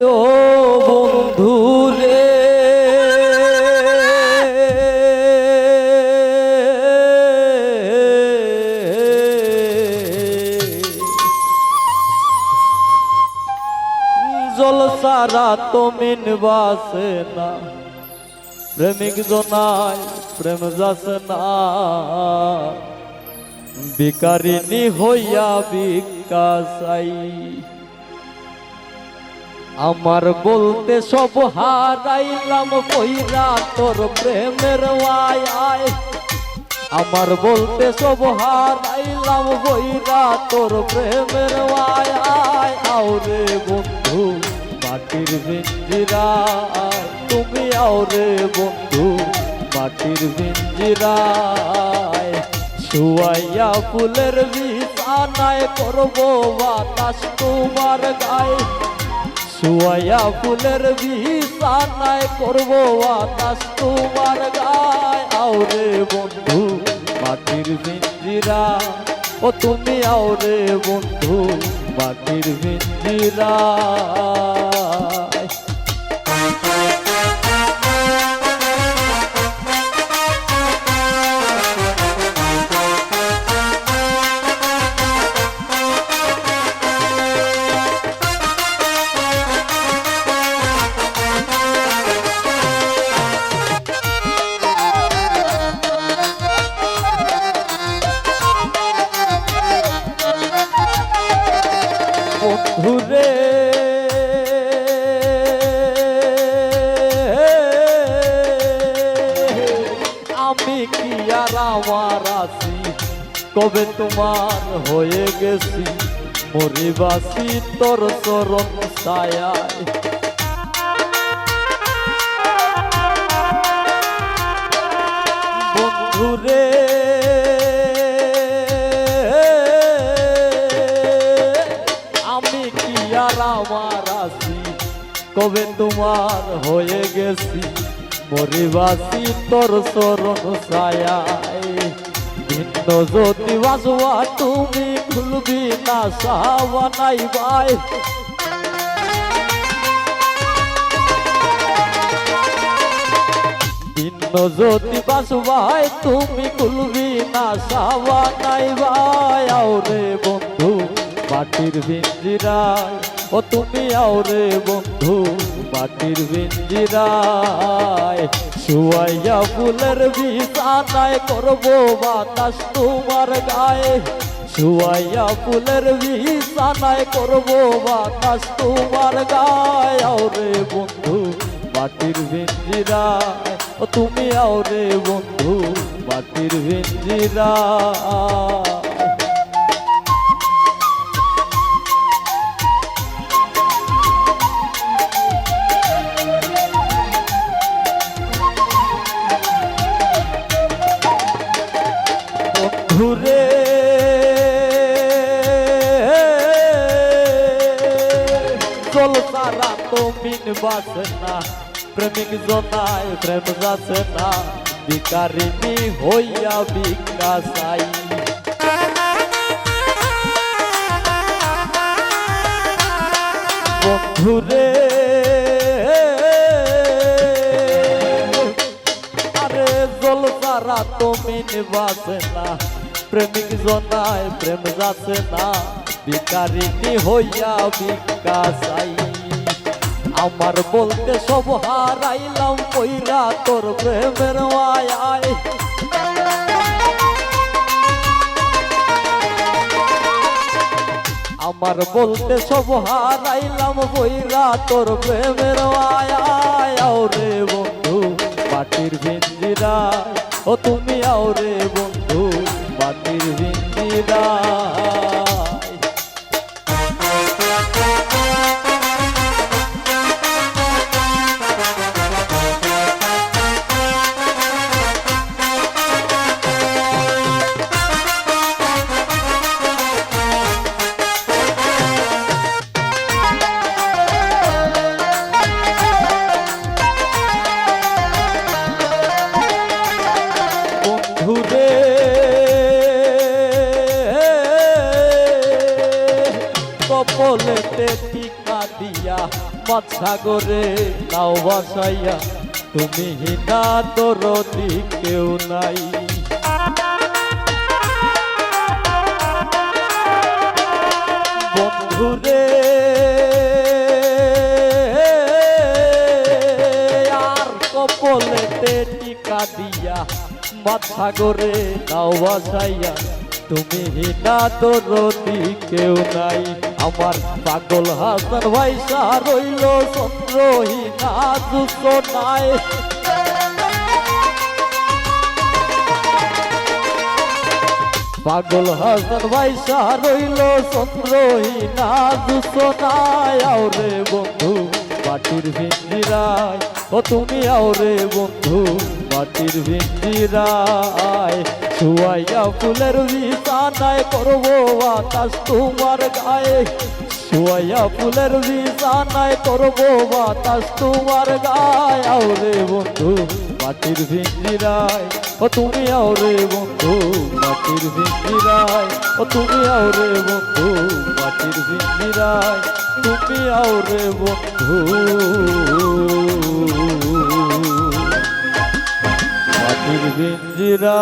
ও বন্ধু রে। জল সারা তো মিন বাসে না। প্রেমিক জনায় প্রেম যাস না। বিকারিনী হইয়া বিকাশাই আমার বলতে সব হারাইলাম কইরা তোর প্রেমের আয় আমার বলতে সব হারাইলাম কইরা তোর প্রেমের আয় আওরে বন্ধু, মাটির বিঞ্জিরা, তুমি আওরে বন্ধু, মাটির বিঞ্জিরায় শুয়াইয়া ফুলের বিছানায় করব বাতাস তোমার গায়ে। শুয়াইয়া ফুলের বিছানায় করব আকাশ তোমার গায়। আওরে বন্ধু, মাটির ভিঞ্জিরা। ও তুমি আওরে বন্ধু, মাটির ভিঞ্জিরা। আমার আছি কবে তোমার হয়ে গেছি? মরিবাসি তোর চরণ ছায়ায়। বন্ধুরে, আমি কি আর আমার আছি কবে তোমার হয়ে গেছি? মরিবাসি তোর চরণ ছায়ায়। ভিন্ন জ্যোতি বাজুয়া তুমি খুলবি না সাবানাই বাই ভিন্ন জ্যোতি তুমি কুলবি না সাবা নাই ভাই। আওরে বন্ধু, মাটির ভিঞ্জিরায় ও তুমি আওরে বন্ধু, মাটির ভিঞ্জিরায় শুয়াইয়া ফুলের বিছানায় করব বাতাস তোমার গায়ে। শুয়াইয়া ফুলের বিছানায় করব বাতাস তোমার গায়ে। আওরে বন্ধু, মাটির ভিঞ্জিরায় ও তুমি আওরে বন্ধু, মাটির ভিঞ্জিরায় চল সারা তো মিন বাসে না প্রেমিক জনায় প্রেম যাচ্ছে না বিকারিনী হইয়া বিকাশাই বন্ধুরে আরে জল সারা তো মিন বাসে না প্রেমিক জনায় প্রেম যাচ্ছে না বিকারিনী হইয়া বিকাশাই আমার বলতে সব হারাইলাম, কইরা তোর প্রেমের আমার বলতে সব হারাইলাম, কইরা তোর প্রেমের মায়ায়। আওরে বন্ধু, মাটির ভিঞ্জিরায় ও তুমি আওরে বন্ধু, মাটির ভিঞ্জিরায় সাগরে নাও বাসাইয়া। তুমি হিনা দরদি কেউ নাই। বন্ধুরে, আর কপলেতে টিকা দিয়া মাথাগরে নাও বাসাইয়া। তুমি হিনা দরদি কেউ নাই। আমার পাগল হাসান ভাইসা রইল চন্দ্রহীনা দুঃখ নাই পাগল হাসান ভাইসা রইল চন্দ্রহীনা দুঃখ নাই আওরে বন্ধু, মাটির ভিন্দিরায় ও তুমি আওরে বন্ধু, মাটির ভিন্দিরায় শুয়াইয়া ফুলের বিছানায় করব বাতাস তোমার গায়ে। শুয়াইয়া ফুলের বিছানায় করব বাতাস তোমার গায়ে। আওরে বন্ধু, মাটির ভিন্দিরায় ও তুমি আওরে বন্ধু, মাটির ভিন্দিরায় ও তুমি আওরে বন্ধু, মাটির ভিন্দিরায় তুমি আওরে বন্ধু। Bir gencin ağa